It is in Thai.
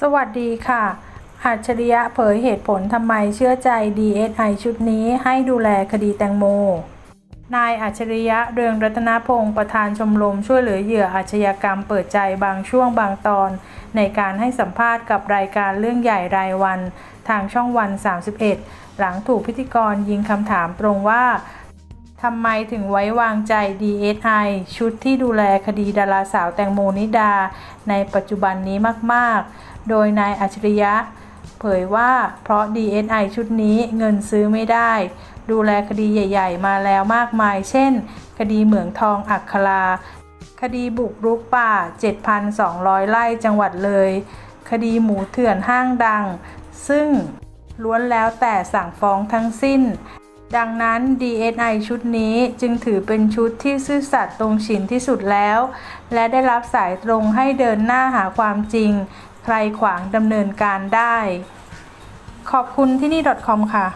สวัสดีค่ะ อัจฉริยะเผยเหตุผลทำไมเชื่อใจ DSI ชุดนี้ให้ดูแลคดีแตงโม นายอัจฉริยะเรืองรัตนพงศ์ประธานชมรมช่วยเหลือเหยื่ออาชญากรรมเปิดใจบางช่วงบางตอน ในการให้สัมภาษณ์กับรายการเรื่องใหญ่รายวัน ทางช่องวัน 31 หลังถูกพิธีกรยิงคำถามตรงว่า ทำไมถึงไว้วางใจ DSI ชุดที่ดูแลคดีดาราสาวแตงโมนิดา ในปัจจุบันนี้มากๆ โดยนายอัจฉริยะ เผยว่าเพราะ DSI ชุดนี้เงินซื้อไม่ได้ ดูแลคดีใหญ่ ๆ มาแล้วมากมาย เช่น คดีเหมืองทองอัครา คดีบุกรุกป่า 7,200 ไร่จังหวัดเลย คดีหมูเถื่อนห้างดัง ซึ่งล้วนแล้วแต่สั่งฟ้องทั้งสิ้น ดังนั้น DSI ชุดนี้จึงถือเป็นชุดที่ซื่อสัตย์ตรงฉินที่สุดแล้ว และได้รับสายตรงให้เดินหน้าหาความจริง ใครขวางดำเนินการได้ ขอบคุณที่นี่ .com ค่ะ